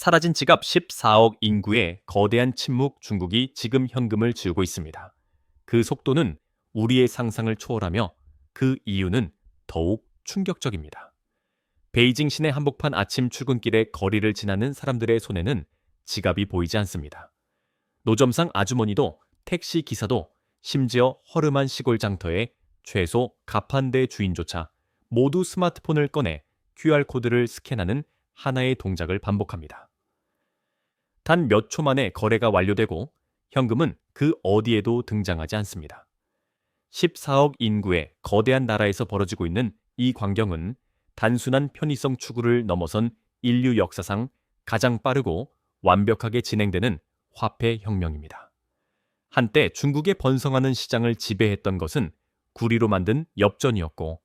사라진 지갑 14억 인구의 거대한 침묵 중국이 지금 현금을 쥐고 있습니다. 그 속도는 우리의 상상을 초월하며 그 이유는 더욱 충격적입니다. 베이징 시내 한복판 아침 출근길에 거리를 지나는 사람들의 손에는 지갑이 보이지 않습니다. 노점상 아주머니도 택시 기사도 심지어 허름한 시골 장터의 최소 가판대 주인조차 모두 스마트폰을 꺼내 QR코드를 스캔하는 하나의 동작을 반복합니다. 단 몇 초 만에 거래가 완료되고 현금은 그 어디에도 등장하지 않습니다. 14억 인구의 거대한 나라에서 벌어지고 있는 이 광경은 단순한 편의성 추구를 넘어선 인류 역사상 가장 빠르고 완벽하게 진행되는 화폐 혁명입니다. 한때 중국의 번성하는 시장을 지배했던 것은 구리로 만든 엽전이었고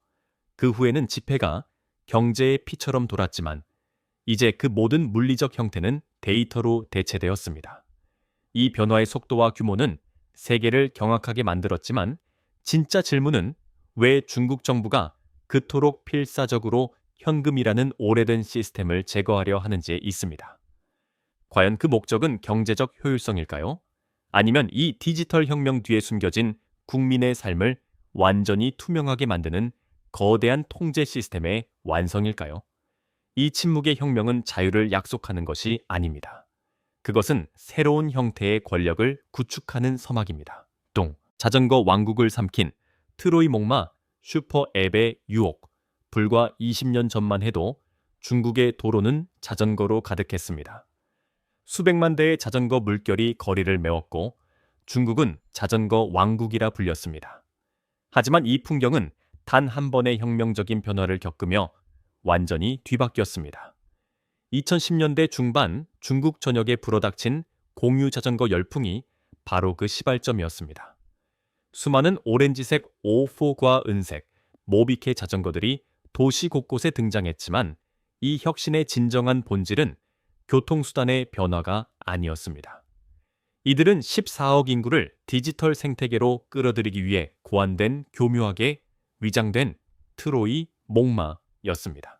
그 후에는 지폐가 경제의 피처럼 돌았지만 이제 그 모든 물리적 형태는 데이터로 대체되었습니다. 이 변화의 속도와 규모는 세계를 경악하게 만들었지만 진짜 질문은 왜 중국 정부가 그토록 필사적으로 현금이라는 오래된 시스템을 제거하려 하는지에 있습니다. 과연 그 목적은 경제적 효율성일까요? 아니면 이 디지털 혁명 뒤에 숨겨진 국민의 삶을 완전히 투명하게 만드는 거대한 통제 시스템의 완성일까요? 이 침묵의 혁명은 자유를 약속하는 것이 아닙니다. 그것은 새로운 형태의 권력을 구축하는 서막입니다. 동, 자전거 왕국을 삼킨 트로이 목마 슈퍼 앱의 유혹. 불과 20년 전만 해도 중국의 도로는 자전거로 가득했습니다. 수백만 대의 자전거 물결이 거리를 메웠고 중국은 자전거 왕국이라 불렸습니다. 하지만 이 풍경은 단 한 번의 혁명적인 변화를 겪으며 완전히 뒤바뀌었습니다. 2010년대 중반 중국 전역에 불어닥친 공유 자전거 열풍이 바로 그 시발점이었습니다. 수많은 오렌지색 오포과 은색, 모비케 자전거들이 도시 곳곳에 등장했지만 이 혁신의 진정한 본질은 교통수단의 변화가 아니었습니다. 이들은 14억 인구를 디지털 생태계로 끌어들이기 위해 고안된 교묘하게 위장된 트로이 목마였습니다.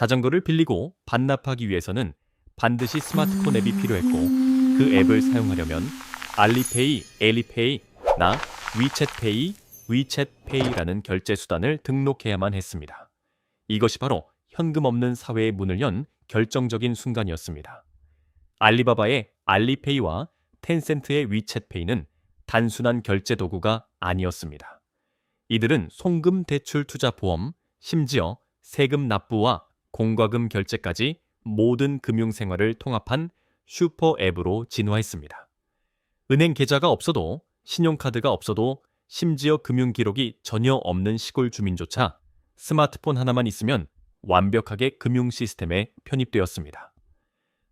자전거를 빌리고 반납하기 위해서는 반드시 스마트폰 앱이 필요했고 그 앱을 사용하려면 알리페이, 엘리페이, 나 위챗페이, 위챗페이라는 결제 수단을 등록해야만 했습니다. 이것이 바로 현금 없는 사회의 문을 연 결정적인 순간이었습니다. 알리바바의 알리페이와 텐센트의 위챗페이는 단순한 결제 도구가 아니었습니다. 이들은 송금 대출 투자 보험, 심지어 세금 납부와 공과금 결제까지 모든 금융 생활을 통합한 슈퍼 앱으로 진화했습니다. 은행 계좌가 없어도 신용카드가 없어도 심지어 금융 기록이 전혀 없는 시골 주민조차 스마트폰 하나만 있으면 완벽하게 금융 시스템에 편입되었습니다.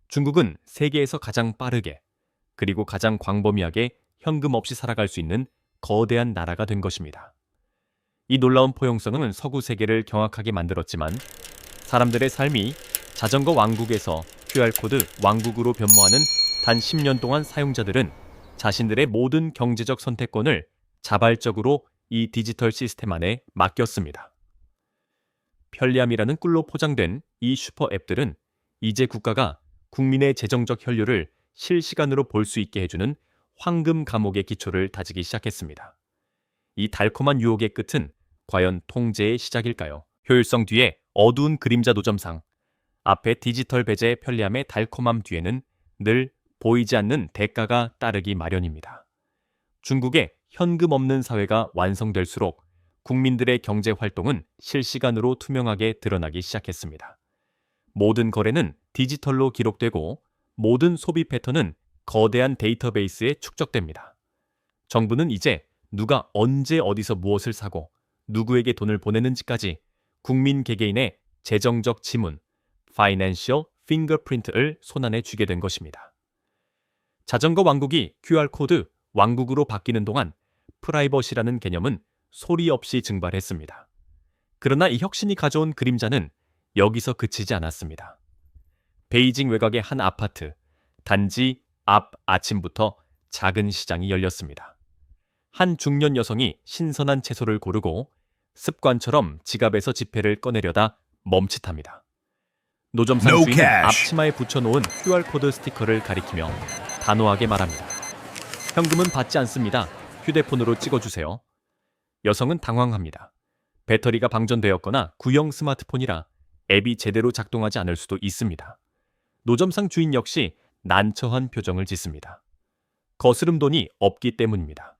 중국은 세계에서 가장 빠르게 그리고 가장 광범위하게 현금 없이 살아갈 수 있는 거대한 나라가 된 것입니다. 이 놀라운 포용성은 서구 세계를 경악하게 만들었지만 사람들의 삶이 자전거 왕국에서 QR코드 왕국으로 변모하는 단 10년 동안 사용자들은 자신들의 모든 경제적 선택권을 자발적으로 이 디지털 시스템 안에 맡겼습니다. 편리함이라는 꿀로 포장된 이 슈퍼 앱들은 이제 국가가 국민의 재정적 혈류를 실시간으로 볼 수 있게 해주는 황금 감옥의 기초를 다지기 시작했습니다. 이 달콤한 유혹의 끝은 과연 통제의 시작일까요? 효율성 뒤에 어두운 그림자 노점상, 앞에 디지털 배제의 편리함의 달콤함 뒤에는 늘 보이지 않는 대가가 따르기 마련입니다. 중국의 현금 없는 사회가 완성될수록 국민들의 경제 활동은 실시간으로 투명하게 드러나기 시작했습니다. 모든 거래는 디지털로 기록되고 모든 소비 패턴은 거대한 데이터베이스에 축적됩니다. 정부는 이제 누가 언제 어디서 무엇을 사고 누구에게 돈을 보내는지까지 국민 개개인의 재정적 지문, Financial Fingerprint를 손안에 쥐게 된 것입니다. 자전거 왕국이 QR코드 왕국으로 바뀌는 동안 프라이버시라는 개념은 소리 없이 증발했습니다. 그러나 이 혁신이 가져온 그림자는 여기서 그치지 않았습니다. 베이징 외곽의 한 아파트, 단지 앞 아침부터 작은 시장이 열렸습니다. 한 중년 여성이 신선한 채소를 고르고 습관처럼 지갑에서 지폐를 꺼내려다 멈칫합니다. 노점상 No 주인은 cash. 앞치마에 붙여놓은 QR코드 스티커를 가리키며 단호하게 말합니다. 현금은 받지 않습니다. 휴대폰으로 찍어주세요. 여성은 당황합니다. 배터리가 방전되었거나 구형 스마트폰이라 앱이 제대로 작동하지 않을 수도 있습니다. 노점상 주인 역시 난처한 표정을 짓습니다. 거스름 돈이 없기 때문입니다.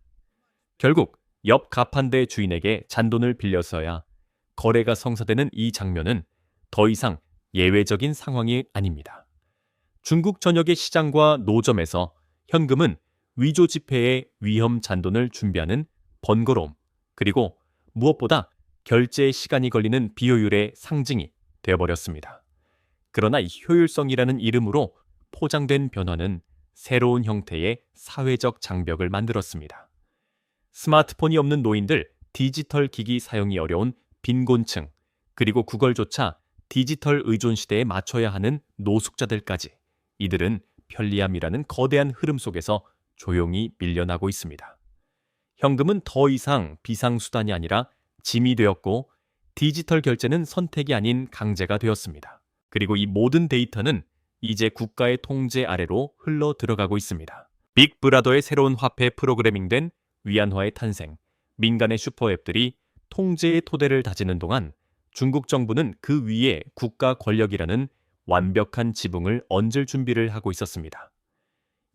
결국 옆 가판대 주인에게 잔돈을 빌려서야 거래가 성사되는 이 장면은 더 이상 예외적인 상황이 아닙니다. 중국 전역의 시장과 노점에서 현금은 위조 지폐의 위험 잔돈을 준비하는 번거로움, 그리고 무엇보다 결제에 시간이 걸리는 비효율의 상징이 되어버렸습니다. 그러나 이 효율성이라는 이름으로 포장된 변화는 새로운 형태의 사회적 장벽을 만들었습니다. 스마트폰이 없는 노인들, 디지털 기기 사용이 어려운 빈곤층, 그리고 구걸조차 디지털 의존 시대에 맞춰야 하는 노숙자들까지 이들은 편리함이라는 거대한 흐름 속에서 조용히 밀려나고 있습니다. 현금은 더 이상 비상수단이 아니라 짐이 되었고 디지털 결제는 선택이 아닌 강제가 되었습니다. 그리고 이 모든 데이터는 이제 국가의 통제 아래로 흘러 들어가고 있습니다. 빅브라더의 새로운 화폐 프로그래밍된 위안화의 탄생, 민간의 슈퍼앱들이 통제의 토대를 다지는 동안 중국 정부는 그 위에 국가 권력이라는 완벽한 지붕을 얹을 준비를 하고 있었습니다.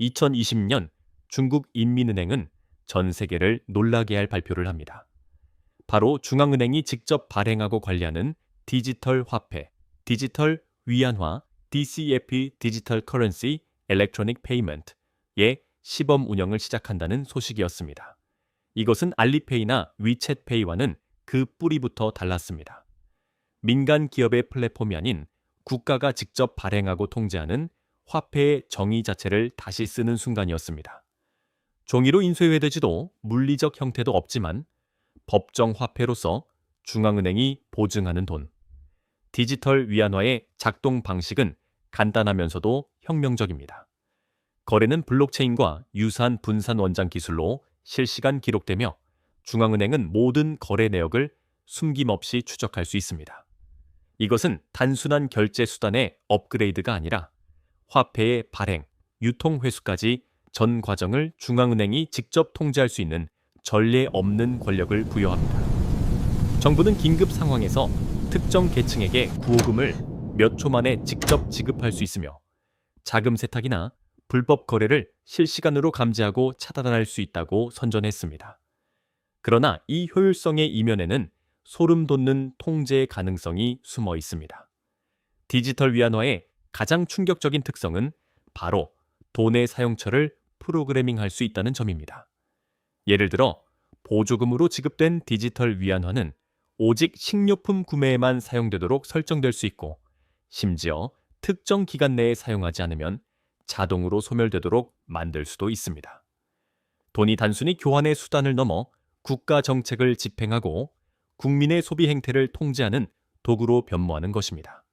2020년 중국 인민은행은 전 세계를 놀라게 할 발표를 합니다. 바로 중앙은행이 직접 발행하고 관리하는 디지털 화폐, 디지털 위안화, DCFP 디지털 커런시 일렉트로닉 페이먼트의 시범 운영을 시작한다는 소식이었습니다. 이것은 알리페이나 위챗페이와는 그 뿌리부터 달랐습니다. 민간 기업의 플랫폼이 아닌 국가가 직접 발행하고 통제하는 화폐의 정의 자체를 다시 쓰는 순간이었습니다. 종이로 인쇄되지도 물리적 형태도 없지만 법정 화폐로서 중앙은행이 보증하는 돈. 디지털 위안화의 작동 방식은 간단하면서도 혁명적입니다. 거래는 블록체인과 유사한 분산 원장 기술로 실시간 기록되며 중앙은행은 모든 거래 내역을 숨김없이 추적할 수 있습니다. 이것은 단순한 결제 수단의 업그레이드가 아니라 화폐의 발행, 유통 회수까지 전 과정을 중앙은행이 직접 통제할 수 있는 전례 없는 권력을 부여합니다. 정부는 긴급 상황에서 특정 계층에게 구호금을 몇 초 만에 직접 지급할 수 있으며 자금 세탁이나 불법 거래를 실시간으로 감지하고 차단할 수 있다고 선전했습니다. 그러나 이 효율성의 이면에는 소름 돋는 통제의 가능성이 숨어 있습니다. 디지털 위안화의 가장 충격적인 특성은 바로 돈의 사용처를 프로그래밍할 수 있다는 점입니다. 예를 들어 보조금으로 지급된 디지털 위안화는 오직 식료품 구매에만 사용되도록 설정될 수 있고 심지어 특정 기간 내에 사용하지 않으면 자동으로 소멸되도록 만들 수도 있습니다. 돈이 단순히 교환의 수단을 넘어 국가 정책을 집행하고 국민의 소비 행태를 통제하는 도구로 변모하는 것입니다.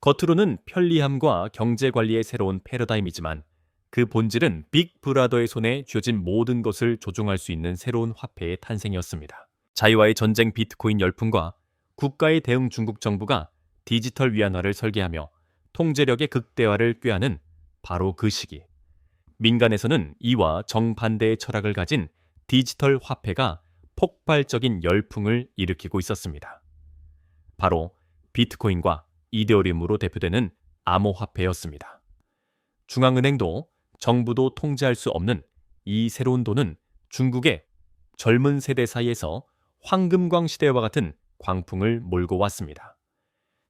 겉으로는 편리함과 경제 관리의 새로운 패러다임이지만 그 본질은 빅 브라더의 손에 쥐어진 모든 것을 조종할 수 있는 새로운 화폐의 탄생이었습니다. 자유와의 전쟁 비트코인 열풍과 국가의 대응 중국 정부가 디지털 위안화를 설계하며 통제력의 극대화를 꾀하는 바로 그 시기. 민간에서는 이와 정반대의 철학을 가진 디지털 화폐가 폭발적인 열풍을 일으키고 있었습니다. 바로 비트코인과 이데오리움으로 대표되는 암호화폐였습니다. 중앙은행도 정부도 통제할 수 없는 이 새로운 돈은 중국의 젊은 세대 사이에서 황금광 시대와 같은 광풍을 몰고 왔습니다.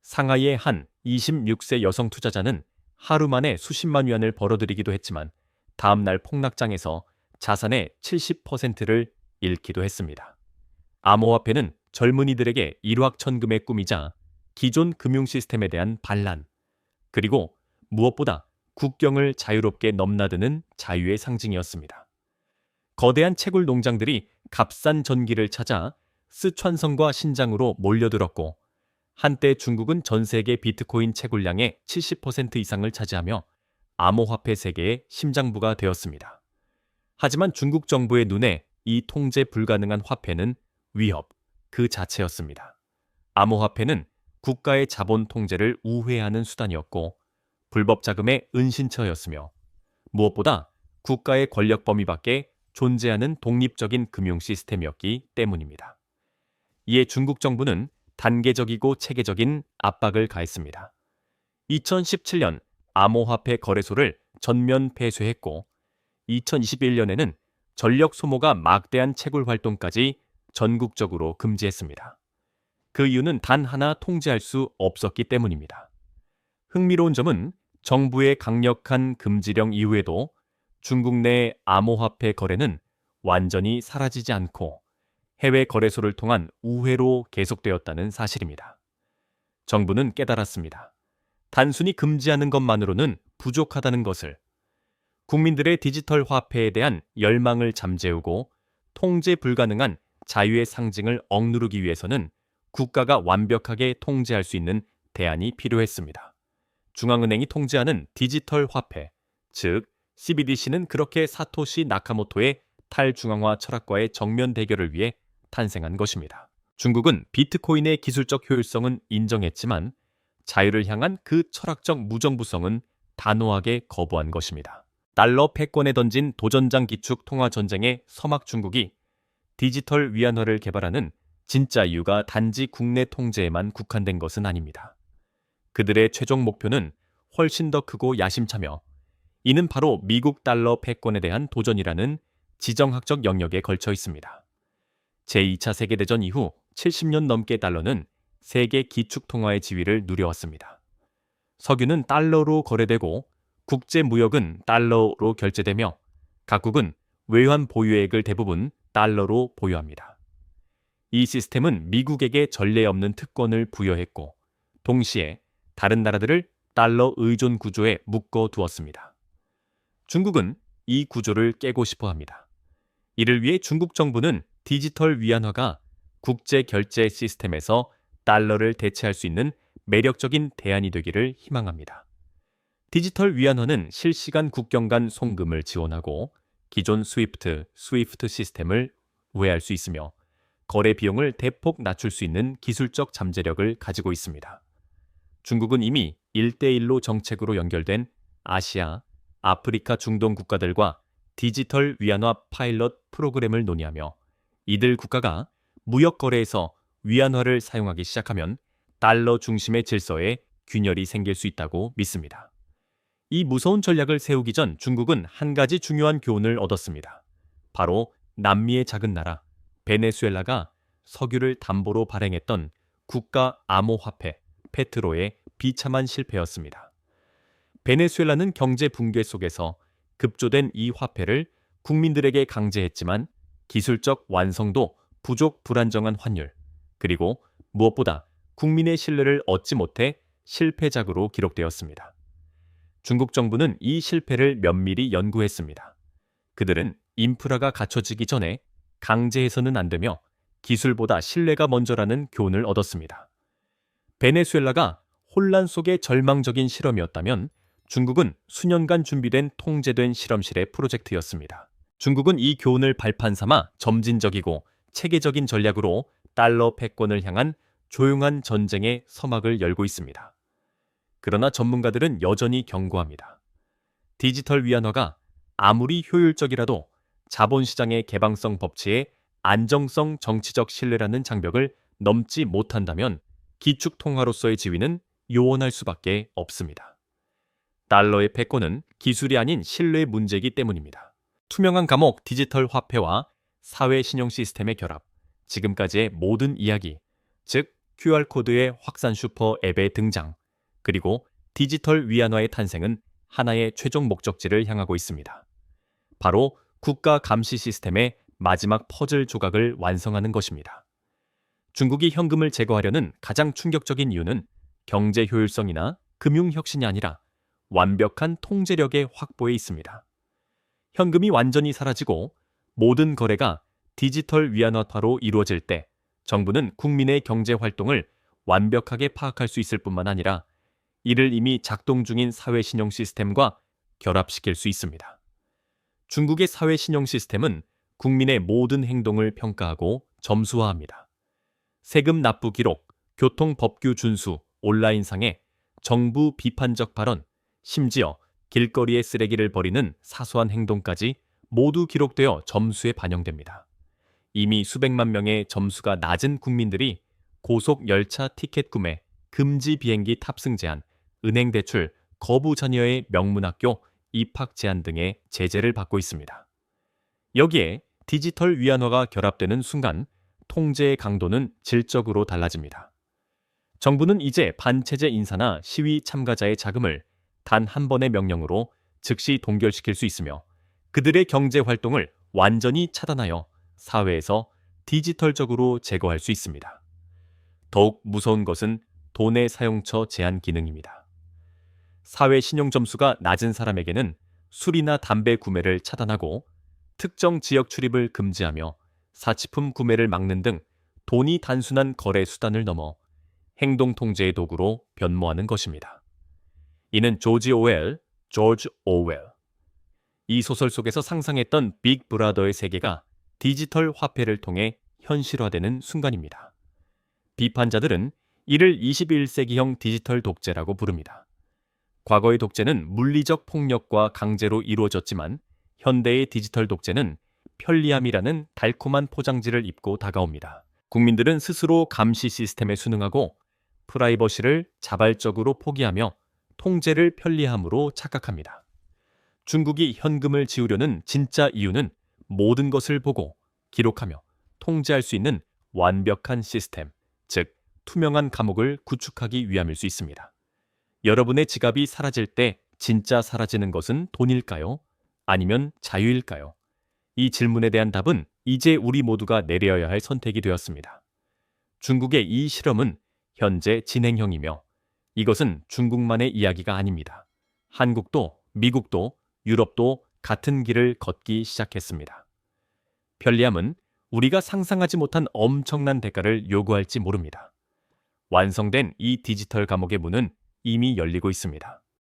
상하이의 한 26세 여성 투자자는 하루 만에 수십만 위안을 벌어들이기도 했지만 다음 날 폭락장에서 자산의 70%를 잃기도 했습니다. 암호화폐는 젊은이들에게 일확천금의 꿈이자 기존 금융 시스템에 대한 반란, 그리고 무엇보다 국경을 자유롭게 넘나드는 자유의 상징이었습니다. 거대한 채굴 농장들이 값싼 전기를 찾아 스촨성과 신장으로 몰려들었고 한때 중국은 전 세계 비트코인 채굴량의 70% 이상을 차지하며 암호화폐 세계의 심장부가 되었습니다. 하지만 중국 정부의 눈에 이 통제 불가능한 화폐는 위협 그 자체였습니다. 암호화폐는 국가의 자본 통제를 우회하는 수단이었고 불법 자금의 은신처였으며 무엇보다 국가의 권력 범위 밖에 존재하는 독립적인 금융 시스템이었기 때문입니다. 이에 중국 정부는 단계적이고 체계적인 압박을 가했습니다. 2017년 암호화폐 거래소를 전면 폐쇄했고 2021년에는 전력 소모가 막대한 채굴 활동까지 전국적으로 금지했습니다. 그 이유는 단 하나 통제할 수 없었기 때문입니다. 흥미로운 점은 정부의 강력한 금지령 이후에도 중국 내 암호화폐 거래는 완전히 사라지지 않고 해외 거래소를 통한 우회로 계속되었다는 사실입니다. 정부는 깨달았습니다. 단순히 금지하는 것만으로는 부족하다는 것을 국민들의 디지털 화폐에 대한 열망을 잠재우고 통제 불가능한 자유의 상징을 억누르기 위해서는 국가가 완벽하게 통제할 수 있는 대안이 필요했습니다. 중앙은행이 통제하는 디지털 화폐, 즉 CBDC는 그렇게 사토시 나카모토의 탈중앙화 철학과의 정면 대결을 위해 탄생한 것입니다. 중국은 비트코인의 기술적 효율성은 인정했지만 자유를 향한 그 철학적 무정부성은 단호하게 거부한 것입니다. 달러 패권에 던진 도전장 기축 통화 전쟁의 서막 중국이 디지털 위안화를 개발하는 진짜 이유가 단지 국내 통제에만 국한된 것은 아닙니다. 그들의 최종 목표는 훨씬 더 크고 야심차며 이는 바로 미국 달러 패권에 대한 도전이라는 지정학적 영역에 걸쳐 있습니다. 제2차 세계대전 이후 70년 넘게 달러는 세계 기축 통화의 지위를 누려왔습니다. 석유는 달러로 거래되고 국제 무역은 달러로 결제되며 각국은 외환 보유액을 대부분 달러로 보유합니다. 이 시스템은 미국에게 전례 없는 특권을 부여했고 동시에 다른 나라들을 달러 의존 구조에 묶어 두었습니다. 중국은 이 구조를 깨고 싶어 합니다. 이를 위해 중국 정부는 디지털 위안화가 국제 결제 시스템에서 달러를 대체할 수 있는 매력적인 대안이 되기를 희망합니다. 디지털 위안화는 실시간 국경 간 송금을 지원하고 기존 스위프트, 스위프트 시스템을 우회할 수 있으며 거래 비용을 대폭 낮출 수 있는 기술적 잠재력을 가지고 있습니다. 중국은 이미 1대1로 정책으로 연결된 아시아, 아프리카 중동 국가들과 디지털 위안화 파일럿 프로그램을 논의하며 이들 국가가 무역 거래에서 위안화를 사용하기 시작하면 달러 중심의 질서에 균열이 생길 수 있다고 믿습니다. 이 무서운 전략을 세우기 전 중국은 한 가지 중요한 교훈을 얻었습니다. 바로 남미의 작은 나라 베네수엘라가 석유를 담보로 발행했던 국가 암호화폐 페트로의 비참한 실패였습니다. 베네수엘라는 경제 붕괴 속에서 급조된 이 화폐를 국민들에게 강제했지만 기술적 완성도 부족 불안정한 환율 그리고 무엇보다 국민의 신뢰를 얻지 못해 실패작으로 기록되었습니다. 중국 정부는 이 실패를 면밀히 연구했습니다. 그들은 인프라가 갖춰지기 전에 강제해서는 안 되며 기술보다 신뢰가 먼저라는 교훈을 얻었습니다. 베네수엘라가 혼란 속의 절망적인 실험이었다면 중국은 수년간 준비된 통제된 실험실의 프로젝트였습니다. 중국은 이 교훈을 발판 삼아 점진적이고 체계적인 전략으로 달러 패권을 향한 조용한 전쟁의 서막을 열고 있습니다. 그러나 전문가들은 여전히 경고합니다. 디지털 위안화가 아무리 효율적이라도 자본시장의 개방성 법치에 안정성 정치적 신뢰라는 장벽을 넘지 못한다면 기축 통화로서의 지위는 요원할 수밖에 없습니다. 달러의 패권은 기술이 아닌 신뢰 문제이기 때문입니다. 투명한 감옥 디지털 화폐와 사회 신용 시스템의 결합, 지금까지의 모든 이야기, 즉 QR코드의 확산 슈퍼 앱의 등장, 그리고 디지털 위안화의 탄생은 하나의 최종 목적지를 향하고 있습니다. 바로 국가 감시 시스템의 마지막 퍼즐 조각을 완성하는 것입니다. 중국이 현금을 제거하려는 가장 충격적인 이유는 경제 효율성이나 금융 혁신이 아니라 완벽한 통제력의 확보에 있습니다. 현금이 완전히 사라지고 모든 거래가 디지털 위안화화로 이루어질 때 정부는 국민의 경제 활동을 완벽하게 파악할 수 있을 뿐만 아니라 이를 이미 작동 중인 사회 신용 시스템과 결합시킬 수 있습니다. 중국의 사회 신용 시스템은 국민의 모든 행동을 평가하고 점수화합니다. 세금 납부 기록, 교통법규 준수, 온라인상의 정부 비판적 발언, 심지어 길거리에 쓰레기를 버리는 사소한 행동까지 모두 기록되어 점수에 반영됩니다. 이미 수백만 명의 점수가 낮은 국민들이 고속 열차 티켓 구매, 금지 비행기 탑승 제한, 은행 대출, 거부 자녀의 명문학교 입학 제한 등의 제재를 받고 있습니다. 여기에 디지털 위안화가 결합되는 순간 통제의 강도는 질적으로 달라집니다. 정부는 이제 반체제 인사나 시위 참가자의 자금을 단 한 번의 명령으로 즉시 동결시킬 수 있으며 그들의 경제 활동을 완전히 차단하여 사회에서 디지털적으로 제거할 수 있습니다. 더욱 무서운 것은 돈의 사용처 제한 기능입니다. 사회 신용 점수가 낮은 사람에게는 술이나 담배 구매를 차단하고 특정 지역 출입을 금지하며 사치품 구매를 막는 등 돈이 단순한 거래 수단을 넘어 행동 통제의 도구로 변모하는 것입니다. 이는 조지 오웰, 조지 오웰. 이 소설 속에서 상상했던 빅 브라더의 세계가 디지털 화폐를 통해 현실화되는 순간입니다. 비판자들은 이를 21세기형 디지털 독재라고 부릅니다. 과거의 독재는 물리적 폭력과 강제로 이루어졌지만 현대의 디지털 독재는 편리함이라는 달콤한 포장지를 입고 다가옵니다. 국민들은 스스로 감시 시스템에 순응하고 프라이버시를 자발적으로 포기하며 통제를 편리함으로 착각합니다. 중국이 현금을 지우려는 진짜 이유는 모든 것을 보고 기록하며 통제할 수 있는 완벽한 시스템, 즉 투명한 감옥을 구축하기 위함일 수 있습니다. 여러분의 지갑이 사라질 때 진짜 사라지는 것은 돈일까요? 아니면 자유일까요? 이 질문에 대한 답은 이제 우리 모두가 내려야 할 선택이 되었습니다. 중국의 이 실험은 현재 진행형이며 이것은 중국만의 이야기가 아닙니다. 한국도 미국도 유럽도 같은 길을 걷기 시작했습니다. 편리함은 우리가 상상하지 못한 엄청난 대가를 요구할지 모릅니다. 완성된 이 디지털 감옥의 문은 이미 열리고 있습니다.